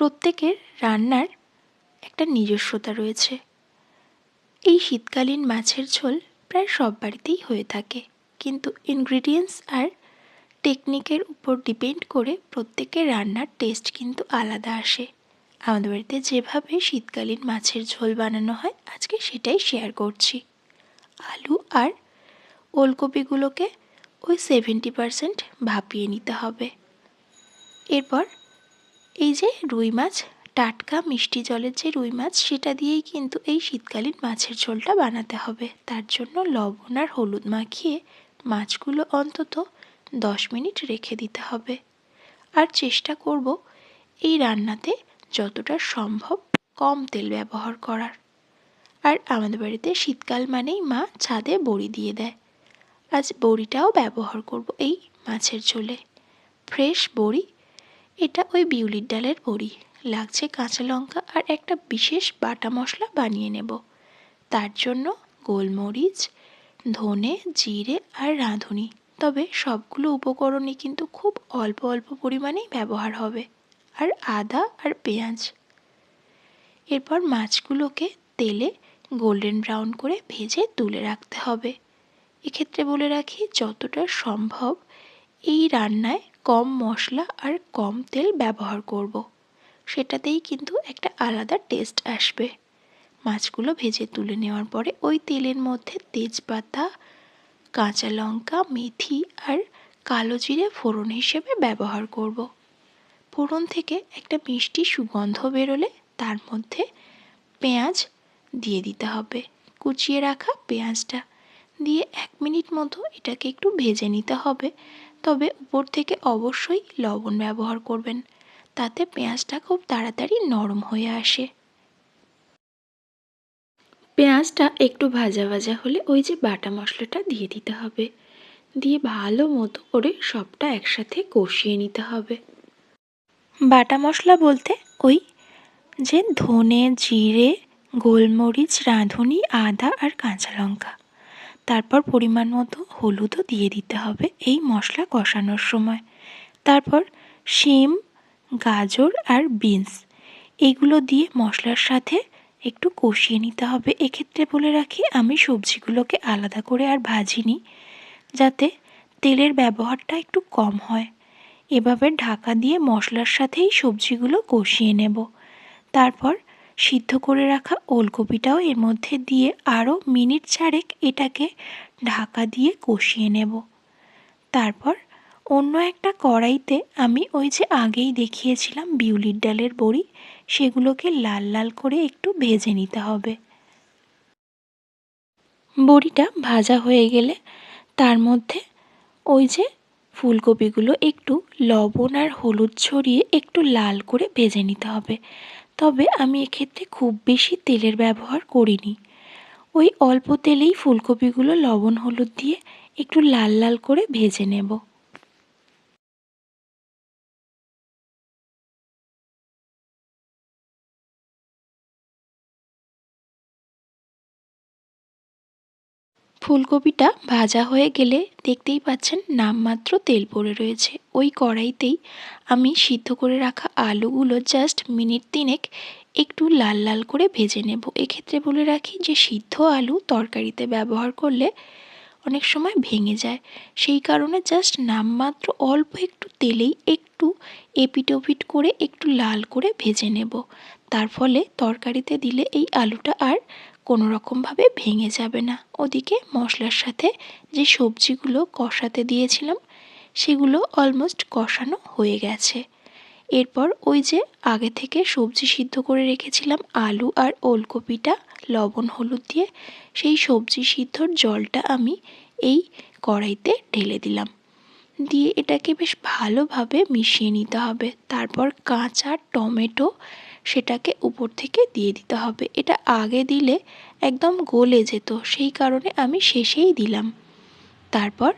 প্রত্যেকের রান্নার একটা নিজস্বতা রয়েছে। এই শীতকালীন মাছের ঝোল প্রায় সব বাড়িতেই হয়ে থাকে। কিন্তু ইনগ্রিডিয়েন্টস আর টেকনিকের উপর ডিপেন্ড করে প্রত্যেকের রান্নার টেস্ট কিন্তু আলাদা আসে। আমাদের বাড়িতে যেভাবে শীতকালীন মাছের ঝোল বানানো হয়, আজকে সেটাই শেয়ার করছি। আলু আর ওলকপিগুলোকে ওই সেভেন্টি পারসেন্ট ভাপিয়ে নিতে হবে। এরপর এই যে রুই মাছ, টাটকা মিষ্টি জলের যে রুই মাছ, সেটা দিয়েই কিন্তু এই শীতকালীন মাছের ঝোলটা বানাতে হবে। তার জন্য লবণ আর হলুদ মাখিয়ে মাছগুলো অন্তত দশ মিনিট রেখে দিতে হবে। আর চেষ্টা করব এই রান্নাতে যতটা সম্ভব কম তেল ব্যবহার করার। আর আমাদের বাড়িতে শীতকাল মানেই মা ছাদে বড়ি দিয়ে দেয়। আজ বড়িটাও ব্যবহার করব এই মাছের ঝোলে। ফ্রেশ বড়ি এটা ওই বিউলির ডালের বড়ি। লাগছে কাঁচা লঙ্কা আর একটা বিশেষ বাটা মশলা বানিয়ে নেব। তার জন্য গোলমরিচ, ধনে, জিরে আর রাঁধুনি। তবে সবগুলো উপকরণই কিন্তু খুব অল্প অল্প পরিমাণেই ব্যবহার হবে। আর আদা আর পেঁয়াজ। এরপর মাছগুলোকে তেলে গোল্ডেন ব্রাউন করে ভেজে তুলে রাখতে হবে। এক্ষেত্রে বলে রাখি, যতটা সম্ভব এই রান্নায় কম মশলা আর কম তেল ব্যবহার করব। সেটাতেই কিন্তু একটা আলাদা টেস্ট আসবে মাছগুলো ভেজে তুলে নেওয়ার পরে ওই তেলের মধ্যে তেজপাতা, কাঁচা লঙ্কা, মেথি আর কালো জিরে ফোড়ন হিসেবে ব্যবহার করব। ফোড়ন থেকে একটা মিষ্টি সুগন্ধ বেরোলে তার মধ্যে পেঁয়াজ দিয়ে দিতে হবে কুচিয়ে রাখা পেঁয়াজটা দিয়ে এক মিনিট মতো এটাকে একটু ভেজে নিতে হবে তবে উপর থেকে অবশ্যই লবণ ব্যবহার করবেন। তাতে পেঁয়াজটা খুব তাড়াতাড়ি নরম হয়ে আসে। পেঁয়াজটা একটু ভাজা ভাজা হলে ওই যে বাটা মশলাটা দিয়ে দিতে হবে। দিয়ে ভালো মতো করে সবটা একসাথে কষিয়ে নিতে হবে। বাটা মশলা বলতে ওই যে ধনে, জিরে, গোলমরিচ, রাঁধুনি, আদা আর কাঁচা লঙ্কা। তারপর পরিমাণ মতো হলুদও দিয়ে দিতে হবে এই মশলা কষানোর সময়। তারপর শিম, গাজর আর বিনস, এগুলো দিয়ে মশলার সাথে একটু কষিয়ে নিতে হবে। এক্ষেত্রে বলে রাখি, আমি সবজিগুলোকে আলাদা করে আর ভাজিনি, যাতে তেলের ব্যবহারটা একটু কম হয়। এভাবে ঢাকা দিয়ে মশলার সাথেই সবজিগুলো কষিয়ে নেব। তারপর সিদ্ধ করে রাখা ওলকপিটাও এর মধ্যে দিয়ে আরও মিনিট চারেক এটাকে ঢাকা দিয়ে কষিয়ে নেব। তারপর অন্য একটা কড়াইতে আমি ওই যে আগেই দেখিয়েছিলাম বিউলির ডালের বড়ি, সেগুলোকে লাল লাল করে একটু ভেজে নিতে হবে। বড়িটা ভাজা হয়ে গেলে তার মধ্যে ওই যে ফুলকপিগুলো একটু লবণ আর হলুদ ছড়িয়ে একটু লাল করে ভেজে নিতে হবে। তবে আমি এক্ষেত্রে খুব বেশি তেলের ব্যবহার করিনি। ওই অল্প তেলেই ফুলকপিগুলো লবণ হলুদ দিয়ে একটু লাল লাল করে ভেজে নেব। ফুলকপিটা ভাজা হয়ে গেলে দেখতেই পাচ্ছেন নামমাত্র তেল পড়ে রয়েছে। ওই কড়াইতেই আমি সিদ্ধ করে রাখা আলুগুলো জাস্ট মিনিট তিনেক একটু লাল লাল করে ভেজে নেব। এক্ষেত্রে বলে রাখি যে, সিদ্ধ আলু তরকারিতে ব্যবহার করলে অনেক সময় ভেঙে যায়। সেই কারণে জাস্ট নামমাত্র অল্প একটু তেলেই একটু এপিট ওপিট করে একটু লাল করে ভেজে নেব। তার ফলে তরকারিতে দিলে এই আলুটা আর কোনো রকমভাবে ভেঙে যাবে না। ওদিকে মশলার সাথে যে সবজিগুলো কষাতে দিয়েছিলাম, সেগুলো অলমোস্ট কষানো হয়ে গেছে। এরপর ওই যে আগে থেকে সবজি সিদ্ধ করে রেখেছিলাম আলু আর ওলকপিটা, লবণ, হলুদ দিয়ে, সেই সবজি সিদ্ধর জলটা আমি এই কড়াইতে ঢেলে দিলাম। দিয়ে এটাকে বেশ ভালোভাবে মিশিয়ে নিতে হবে। তারপর কাঁচা টমেটো সেটাকে উপর থেকে দিয়ে দিতে হবে। এটা আগে দিলে একদম গলে যেত, সেই কারণে আমি শেষেই দিলাম। তারপর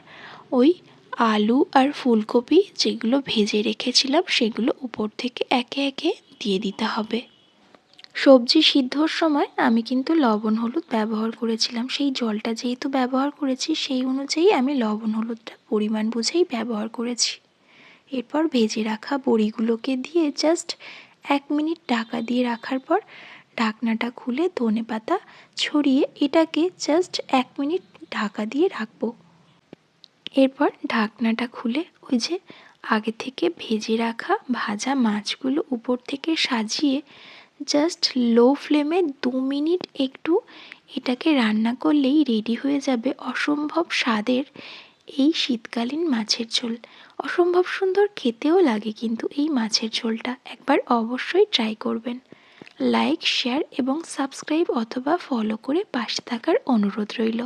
ওই আলু আর ফুলকপি যেগুলো ভেজে রেখেছিলাম, সেগুলো উপর থেকে একে একে দিয়ে দিতে হবে। সবজি সিদ্ধর সময় আমি কিন্তু লবণ, হলুদ ব্যবহার করেছিলাম। সেই জলটা যেহেতু ব্যবহার করেছি, সেই অনুযায়ী আমি লবণ, হলুদটা পরিমাণ বুঝেই ব্যবহার করেছি। এরপর ভেজে রাখা বড়িগুলোকে দিয়ে জাস্ট এক মিনিট ঢাকা দিয়ে রাখার পর ঢাকনাটা খুলে ধনে পাতা ছড়িয়ে এটাকে জাস্ট এক মিনিট ঢাকা দিয়ে রাখব। এরপর ঢাকনাটা খুলে ওই যে আগে থেকে ভেজে রাখা ভাজা মাছগুলো উপর থেকে সাজিয়ে জাস্ট লো ফ্লেমে দু মিনিট একটু এটাকে রান্না করলেই রেডি হয়ে যাবে অসম্ভব স্বাদের এই শীতকালীন মাছের ঝোল। অসম্ভব সুন্দর খেতেও লাগে কিন্তু এই মাছের ঝোলটা একবার অবশ্যই ট্রাই করবেন। লাইক শেয়ার এবং সাবস্ক্রাইব অথবা ফলো করে পাশে থাকার অনুরোধ রইল।